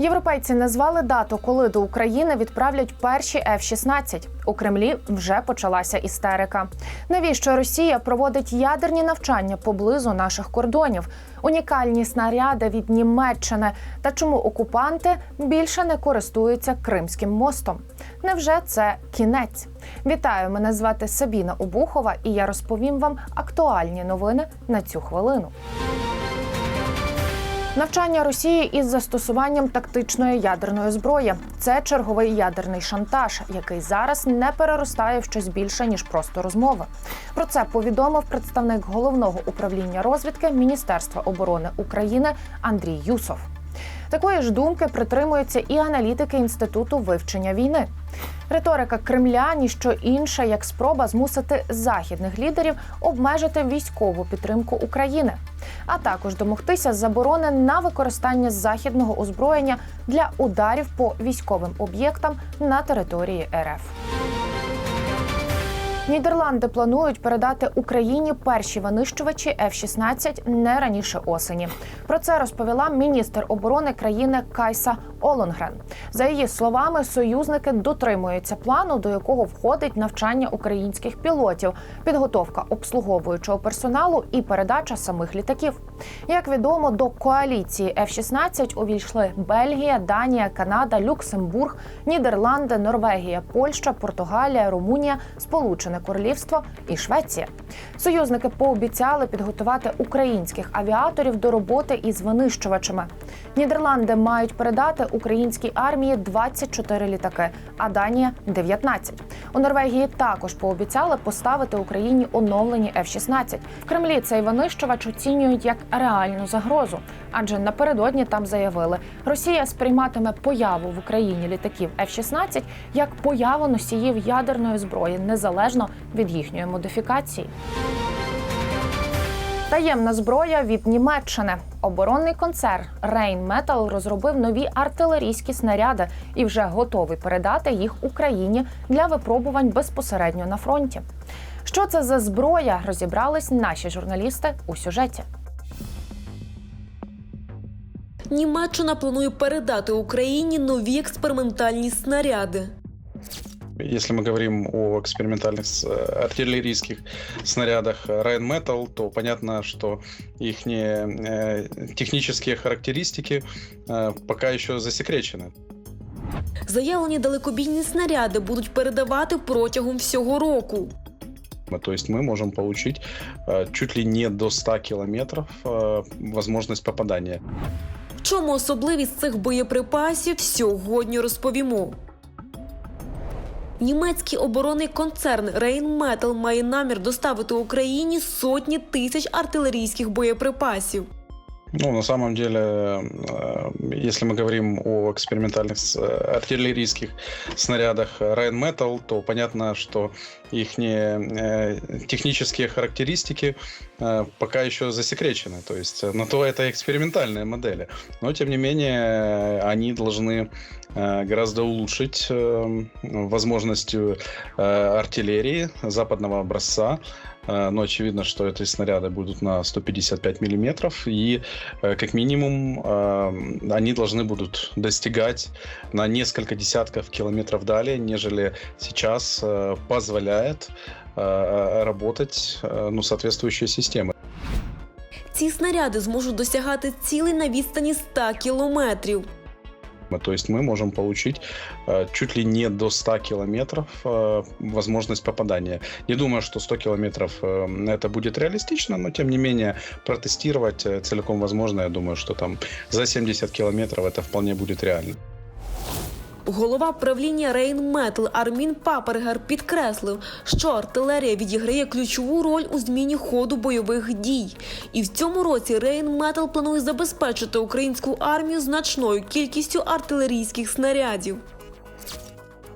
Європейці назвали дату, коли до України відправлять перші F-16. У Кремлі вже почалася істерика. Навіщо Росія проводить ядерні навчання поблизу наших кордонів? Унікальні снаряди від Німеччини та чому окупанти більше не користуються Кримським мостом? Невже це кінець? Вітаю! Мене звати Сабіна Обухова, і я розповім вам актуальні новини на цю хвилину. Навчання Росії із застосуванням тактичної ядерної зброї це черговий ядерний шантаж, який зараз не переростає в щось більше ніж просто розмови. Про це повідомив представник головного управління розвідки Міністерства оборони України Андрій Юсов. Такої ж думки притримуються і аналітики інституту вивчення війни. Риторика Кремля ніщо інше, як спроба змусити західних лідерів обмежити військову підтримку України, а також домогтися заборони на використання західного озброєння для ударів по військовим об'єктам на території РФ. Нідерланди планують передати Україні перші винищувачі F-16 не раніше осені. Про це розповіла міністр оборони країни Кайса Олонгрен. За її словами, союзники дотримуються плану, до якого входить навчання українських пілотів, підготовка обслуговуючого персоналу і передача самих літаків. Як відомо, до коаліції F-16 увійшли Бельгія, Данія, Канада, Люксембург, Нідерланди, Норвегія, Польща, Португалія, Румунія, Сполучене Королівство і Швеція. Союзники пообіцяли підготувати українських авіаторів до роботи із винищувачами. Нідерланди мають передати українській армії 24 літаки, а Данія 19. У Норвегії також пообіцяли поставити Україні оновлені F-16. В Кремлі цей винищувач оцінюють як реальну загрозу, адже напередодні там заявили, Росія сприйматиме появу в Україні літаків F-16 як появу носіїв ядерної зброї незалежно від їхньої модифікації. Таємна зброя від Німеччини. Оборонний концерн Rheinmetall розробив нові артилерійські снаряди і вже готовий передати їх Україні для випробувань безпосередньо на фронті. Що це за зброя? Розібрались наші журналісти у сюжеті. Німеччина планує передати Україні нові експериментальні снаряди Если мы говорим о экспериментальных с- э, артиллерийских снарядах Rheinmetall, то понятно, что их технические характеристики э, пока еще засекречены. Заявлені далекобійні снаряди будуть передавати протягом всього року. То есть мы можем получить э, чуть ли не до 100 километров э, возможность попадания. В чому особливість цих боєприпасів сьогодні розповімо. Німецький оборонний концерн Rheinmetall має намір доставити Україні сотні тисяч артилерійських боєприпасів. Ну, на самом деле, э, если мы говорим о экспериментальных э, артиллерийских снарядах Rheinmetall, то понятно, что их технические характеристики э, пока еще засекречены. То есть э, на то это экспериментальные модели. Но, тем не менее, э, они должны э, гораздо улучшить э, возможность э, артиллерии западного образца. Э, Но очевидно, что эти снаряды будут на 155 миллиметров, и э, как минимум э, они должны будут достигать на несколько десятков километров далее, нежели сейчас э, позволяет э, работать э, ну, соответствующие системы. Ці снаряди зможуть досягати цілей на відстані 100 кілометрів. То есть мы можем получить э, чуть ли не до 100 километров э, возможность попадания. Не думаю, что 100 километров э, это будет реалистично, но тем не менее протестировать э, целиком возможно. Я думаю, что там за 70 километров это вполне будет реально. Голова правління Rheinmetall Армін Папергер підкреслив, що артилерія відіграє ключову роль у зміні ходу бойових дій. І в цьому році Rheinmetall планує забезпечити українську армію значною кількістю артилерійських снарядів.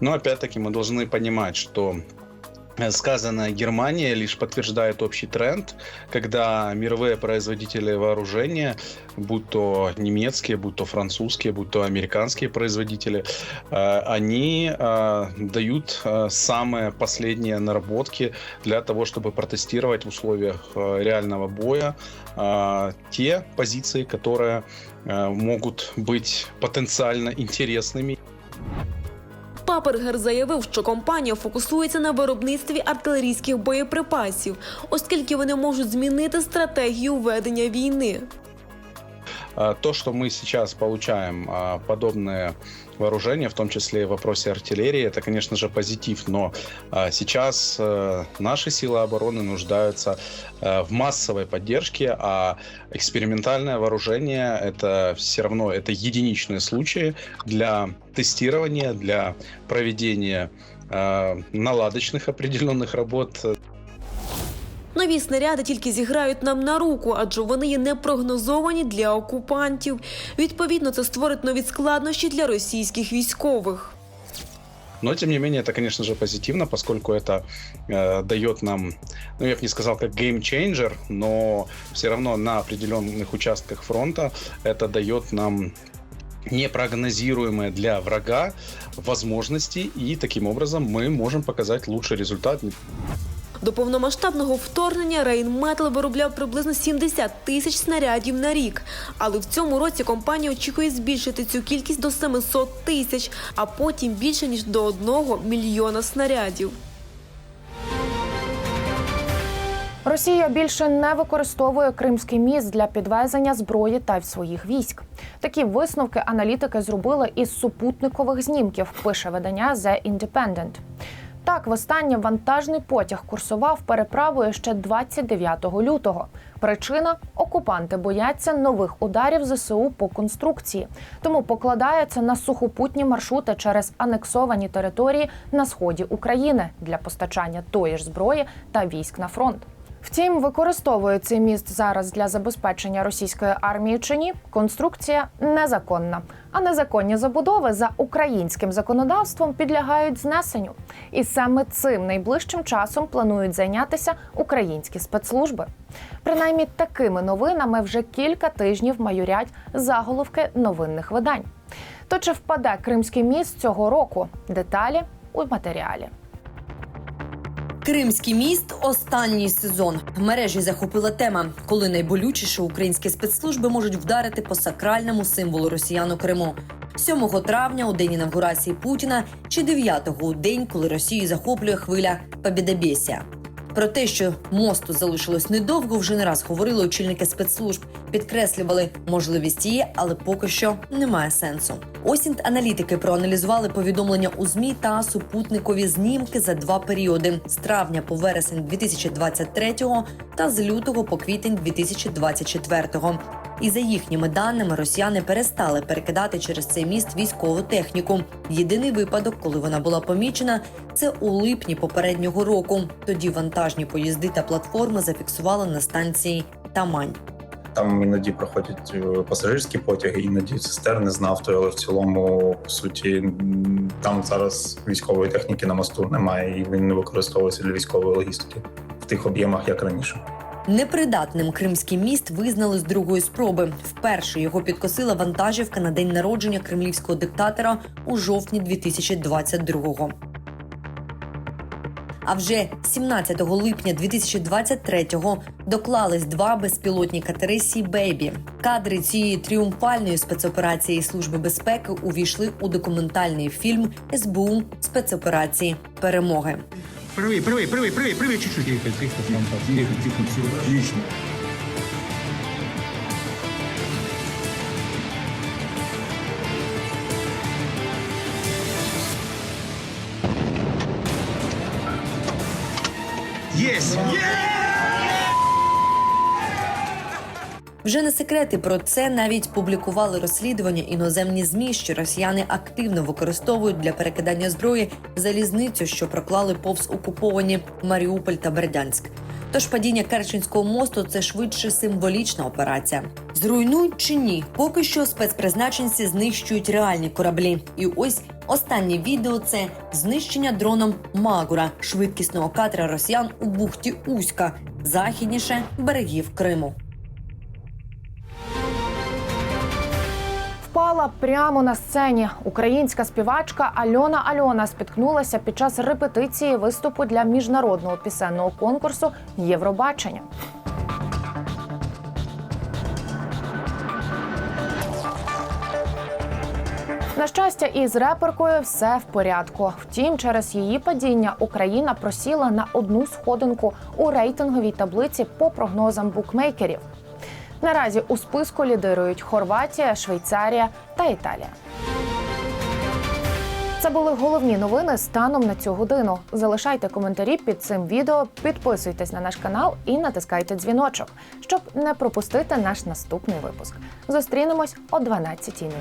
Но опять-таки мы должны понимать, что э, сказанное Германия лишь подтверждает общий тренд, когда мировые производители вооружения, будь то немецкие, будь то французские, будь то американские производители, э, они э, дают э, самые последние наработки для того, чтобы протестировать в условиях реального боя те позиции, которые могут быть потенциально интересными Папергер заявив, що компанія фокусується на виробництві артилерійських боєприпасів, оскільки вони можуть змінити стратегію ведення війни. А, То, что мы сейчас получаем а, подобное вооружение, в том числе в вопросе артиллерии, это, конечно же, позитив. Но а, сейчас э, наши силы обороны нуждаются э, в массовой поддержке, а экспериментальное вооружение это все равно это единичные случаи для тестирования, для проведения э, наладочных определенных работ Нові снаряди тільки зіграють нам на руку, адже вони є непрогнозовані для окупантів. Відповідно, це створить нові складнощі для російських військових. Но, тем не менее, это, конечно же, позитивно, поскольку это э, дает нам, ну, я бы не сказал, как геймчейнджер, но все равно на определенных участках фронта это дает нам непрогнозируемые для врага возможности, и таким образом мы можем показать лучший результат До повномасштабного вторгнення Рейнметал виробляв приблизно 70 тисяч снарядів на рік. Але в цьому році компанія очікує збільшити цю кількість до 700 тисяч, а потім більше ніж до 1 мільйона снарядів. Росія більше не використовує Кримський міст для підвезення зброї та своїх військ. Такі висновки аналітики зробили із супутникових знімків. Пише видання The Independent. Так, востаннє вантажний потяг курсував переправою ще 29 лютого. Причина окупанти бояться нових ударів ЗСУ по конструкції, тому покладаються на сухопутні маршрути через анексовані території на сході України для постачання тої ж зброї та військ на фронт. Втім, використовує цей міст зараз для забезпечення російської армії чи ні, конструкція незаконна. А незаконні забудови за українським законодавством підлягають знесенню. І саме цим найближчим часом планують зайнятися українські спецслужби. Принаймні такими новинами вже кілька тижнів майорять заголовки новинних видань. То чи впаде Кримський міст цього року? Деталі у матеріалі. Кримський міст останній сезон. Мережі захопила тема, коли найболючіше українські спецслужби можуть вдарити по сакральному символу росіян у Криму. 7 травня у день інавгурації Путіна чи 9-го у день, коли Росію захоплює хвиля Побєдобєсія. Про те, що мосту залишилось недовго, вже не раз говорили очільники спецслужб, підкреслювали можливість є, але поки що немає сенсу. Осінт аналітики проаналізували повідомлення у змі та супутникові знімки за два періоди: з травня по вересень 2023 та з лютого по квітень 2024. І за їхніми даними, росіяни перестали перекидати через цей міст військову техніку. Єдиний випадок, коли вона була помічена, це у липні попереднього року. Тоді вантажні поїзди та платформи зафіксували на станції Тамань. Там іноді проходять е, пасажирські потяги, іноді цистерни з нафтою, але в цілому, по суті, там зараз військової техніки на мосту немає, і він не використовується для військової логістики в тих об'ємах, як раніше. Непридатним кримський міст визнали з другої спроби. Вперше його підкосила вантажівка на день народження кремлівського диктатора у жовтні 2022-го. А вже 17 липня 2023-го доклались два безпілотні катери Сі Бейбі. Кадри цієї тріумфальної спецоперації Служби безпеки увійшли у документальний фільм СБУ спецоперації Перемоги. Прыви, прыви, прыви, прыви, прыви чуть-чуть. Тихо, тихо, там, там, тихо, тихо, все отлично. Есть! Есть! Вже не секрети про це навіть публікували розслідування іноземні змі, що росіяни активно використовують для перекидання зброї залізницю, що проклали повз окуповані Маріуполь та Бердянськ. Тож падіння Керченського мосту це швидше символічна операція. Зруйнують чи ні? Поки що спецпризначенці знищують реальні кораблі. І ось останнє відео це знищення дроном Магура, швидкісного катера росіян у бухті Уська, західніше берегів Криму. Впала прямо на сцені. Українська співачка Альона Альона спіткнулася під час репетиції виступу для міжнародного пісенного конкурсу Євробачення. На щастя, із реперкою все в порядку. Втім, через її падіння Україна просіла на одну сходинку у рейтинговій таблиці по прогнозам букмекерів. Наразі у списку лідирують Хорватія, Швейцарія та Італія. Це були головні новини станом на цю годину. Залишайте коментарі під цим відео, підписуйтесь на наш канал і натискайте дзвіночок, щоб не пропустити наш наступний випуск. Зустрінемось о 12.00.